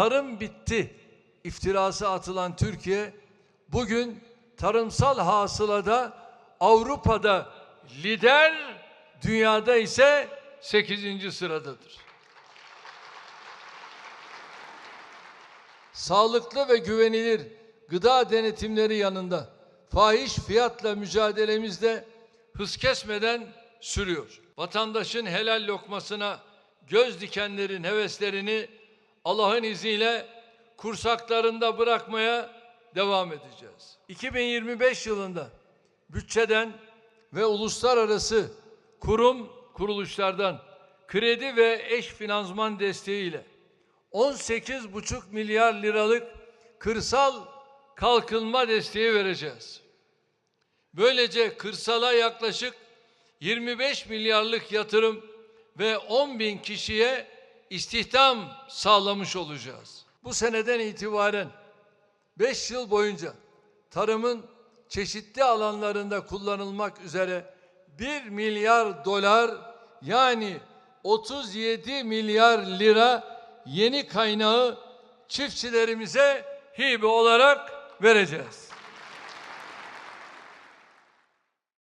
tarım bitti iftirası atılan Türkiye bugün tarımsal hasılada Avrupa'da lider, dünyada ise 8. sıradadır. Sağlıklı ve güvenilir gıda denetimleri yanında fahiş fiyatla mücadelemiz de hız kesmeden sürüyor. Vatandaşın helal lokmasına göz dikenlerin heveslerini Allah'ın izniyle kursaklarında bırakmaya devam edeceğiz. 2025 yılında bütçeden ve uluslararası kurum kuruluşlardan kredi ve eş finansman desteğiyle 18,5 milyar liralık kırsal kalkınma desteği vereceğiz. Böylece kırsala yaklaşık 25 milyarlık yatırım ve 10 bin kişiye istihdam sağlamış olacağız. Bu seneden itibaren 5 yıl boyunca tarımın çeşitli alanlarında kullanılmak üzere 1 milyar dolar yani 37 milyar lira yeni kaynağı çiftçilerimize hibe olarak vereceğiz.